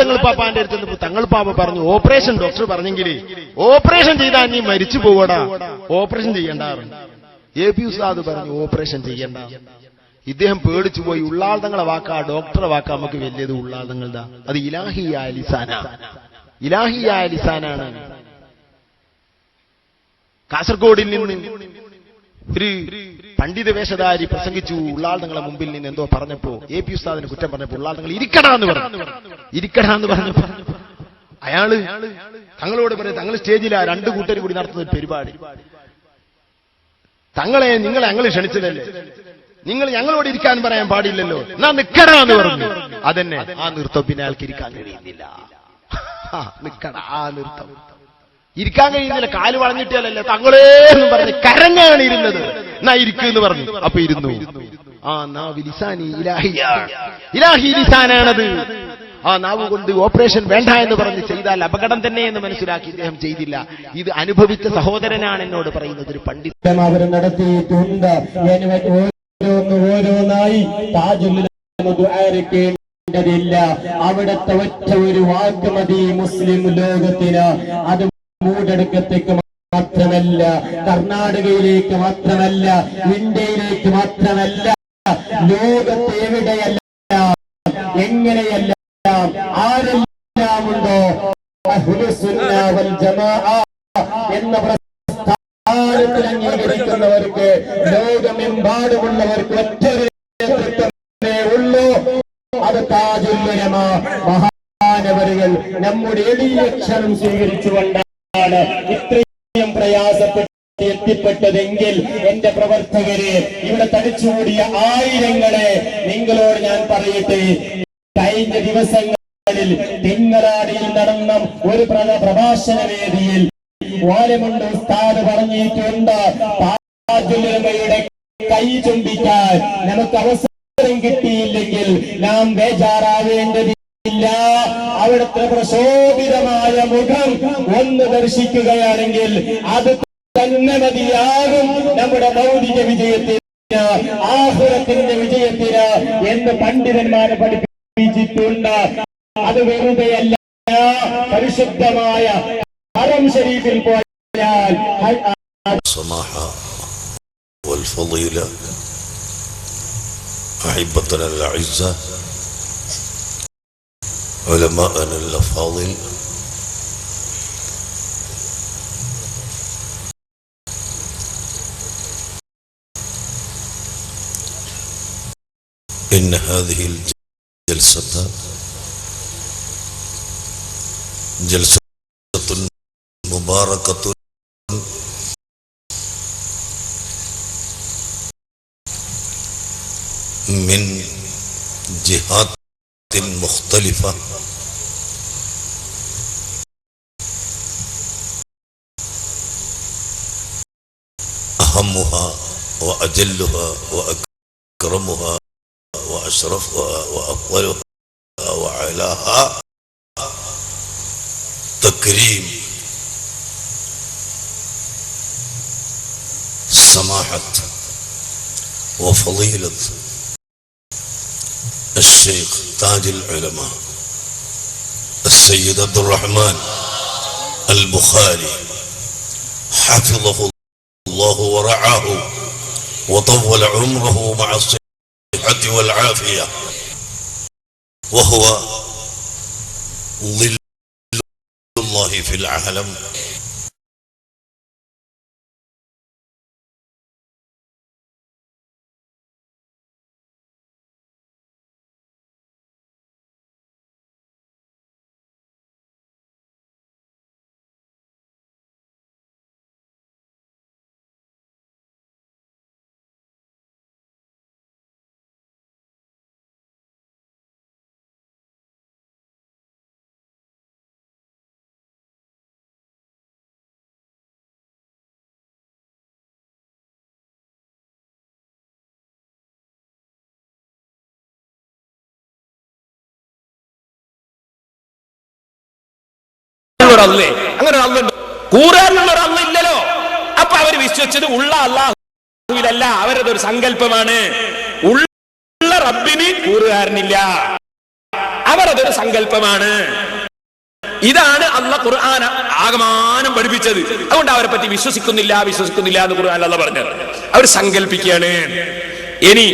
തങ്ങൾ പാപ്പാന്റെ അടുത്ത് നിന്ന് തങ്ങൾ പാപ്പ പറഞ്ഞു ഓപ്പറേഷൻ ഡോക്ടർ പറഞ്ഞെങ്കിൽ ഓപ്പറേഷൻ ചെയ്താൽ നീ മരിച്ചു പോവടാ. ഓപ്പറേഷൻ ചെയ്യണ്ട എ പി ഉസ്താദ് പറഞ്ഞു ഓപ്പറേഷൻ ചെയ്യണ്ട. ഇദ്ദേഹം പേടിച്ചു പോയി ഉള്ളാൾതങ്ങളെ വാക്കാ ഡോക്ടറെ വാക്കാ നമുക്ക് വലിയത് ഉള്ളാൾതങ്ങളുടെ അത് ഇലാഹിയായ ലിസാന. ഇലാഹിയായ ലിസാനാണ്. കാസർഗോഡിൽ നിന്ന് ഒരു പണ്ഡിത വേഷധാരി പ്രസംഗിച്ചു ഉള്ളാൾ നിങ്ങളെ മുമ്പിൽ നിന്ന് എന്തോ പറഞ്ഞപ്പോ എ പി ഉസ്താദിന് കുറ്റം പറഞ്ഞപ്പോ ഉള്ളാൾ നിങ്ങൾ ഇരിക്കടാ എന്ന് പറഞ്ഞു. ഇരിക്കടാ എന്ന് പറഞ്ഞു അയാൾ തങ്ങളോട് പറയും തങ്ങൾ സ്റ്റേജിലാ രണ്ട് കൂട്ടർ കൂടി നടത്തുന്ന പരിപാടി. തങ്ങളെ നിങ്ങളെ ഞങ്ങൾ ക്ഷണിച്ചതല്ലേ? നിങ്ങൾ ഞങ്ങളോട് ഇരിക്കാൻ പറയാൻ പാടില്ലല്ലോ. എന്നാ നിക്കടാ എന്ന് പറഞ്ഞു. അതന്നെ. ആ നൃത്തം പിന്നെ അയാൾക്ക് ഇരിക്കാൻ കഴിയുന്നില്ല. ആ നൃത്തം. ഇരിക്കാൻ കഴിയുന്നില്ല. കാൽ വളഞ്ഞിട്ടല്ലേ തങ്ങളേ എന്ന് പറഞ്ഞ് കരഞ്ഞാണ് ഇരുന്നത് എന്നാ ഇരിക്കുന്നു പറഞ്ഞു അപ്പൊ ഇരുന്നു. ആ നാവ് ലിസാനി ഇലാഹിയ ഇലാഹി ലിസാനാണത്. ആ നാവ് കൊണ്ട് ഓപ്പറേഷൻ വേണ്ട എന്ന് പറഞ്ഞ് ചെയ്താൽ അപകടം തന്നെ എന്ന് മനസ്സിലാക്കി ഇദ്ദേഹം ചെയ്തില്ല. ഇത് അനുഭവിച്ച സഹോദരനാണ് എന്നോട് പറയുന്നത്. ഒരു പണ്ഡിതൻ അവർ നടത്തിയിട്ടുണ്ട്. ഓരോന്ന് ഓരോന്നായി ില്ല അവിടുത്തെ ഒറ്റ ഒരു വാക്ക് മതി മുസ്ലിം ലോകത്തിന്. അത് മൂടടുക്കത്തേക്ക് മാത്രമല്ല കർണാടകയിലേക്ക് മാത്രമല്ല ഇന്ത്യയിലേക്ക് മാത്രമല്ല ലോകത്ത് എവിടെയല്ല എങ്ങനെയല്ല ആരെല്ലാം എന്ന പ്രസ്ഥാനത്തിൽ അംഗീകരിക്കുന്നവർക്ക് ലോകമെമ്പാടുമുള്ളവർക്ക് ഒറ്റ ഉള്ളൂ. അത് താജുല്ലുലമ മഹാനവരുകൾ നമ്മുടെ എളിയക്ഷരം സ്വീകരിച്ചുകൊണ്ടാണ് ഇത്രയും എത്തിപ്പെട്ടതെങ്കിൽ എന്റെ പ്രവർത്തകരെ ഇവിടെ തടിച്ചുകൂടിയ ആയിരങ്ങളെ നിങ്ങളോട് ഞാൻ പറയട്ടെ. കഴിഞ്ഞ ദിവസങ്ങളിൽ തിങ്ങറാടിയിൽ നടന്ന ഒരു പ്ര- പ്രഭാഷണ വേദിയിൽ ഓരമുണ്ട് ഉസ്താദ് പറഞ്ഞിട്ടുണ്ട് താജുലുലമയുടെ കൈ ചുംബിക്കാൻ നമുക്ക് അവസരം കിട്ടിയില്ലെങ്കിൽ നാം ബേജാറാവേണ്ടതില്ല. അവിടുത്തെ പ്രശോഭിതമായ മുഖം ഒന്ന് ദർശിക്കുകയാണെങ്കിൽ അത് തന്നെ മതിയാകും നമ്മുടെ ഭൗതിക വിജയത്തിന് ആഹുരത്തിന്റെ വിജയത്തിന് എന്ന് പണ്ഡിതന്മാരെ പഠിപ്പിച്ചിട്ടുണ്ട് അത് വെറുതെയല്ല പരിശുദ്ധമായ ഹറം ഷരീഫിൽ പോയാൽ ഹ- السماحة والفضيلة أحبتنا الأعزة علماءنا الأفاضل إن هذه الجلسة جلسة مباركة. من جهات مختلفة. أهمها وأجلها وأكرمها. وأشرفها وأفضلها وعلاها تكريم. سماحة وفضيلة الشيخ تاج العلماء السيد عبد الرحمن البخاري حفظه الله ورعاه وطول عمره مع والعافية. وهو ظل الله في العالم. അല്ലേ അങ്ങനെ ഒരു അല്ലുണ്ട് കൂറാനുള്ള ഒരു അല്ല ഇല്ലല്ലോ. അപ്പൊ അവർ വിശ്വസിച്ചത് ഉള്ള അല്ലാഹുവിലല്ല ഒരു സങ്കല്പമാണ്. ഉള്ള റബ്ബിന് കൂറുകാരനില്ല. അവരുടെ ഒരു സങ്കല്പമാണ്. ഇതാണ് അല്ല ഖുർആൻ ആകമാനം പഠിപ്പിച്ചത്. അതുകൊണ്ട് അവരെ പറ്റി വിശ്വസിക്കുന്നില്ല വിശ്വസിക്കുന്നില്ല എന്ന് ഖുർആൻ അല്ല പറഞ്ഞത്. അവർ സങ്കല്പിക്കുകയാണ്. ഇനി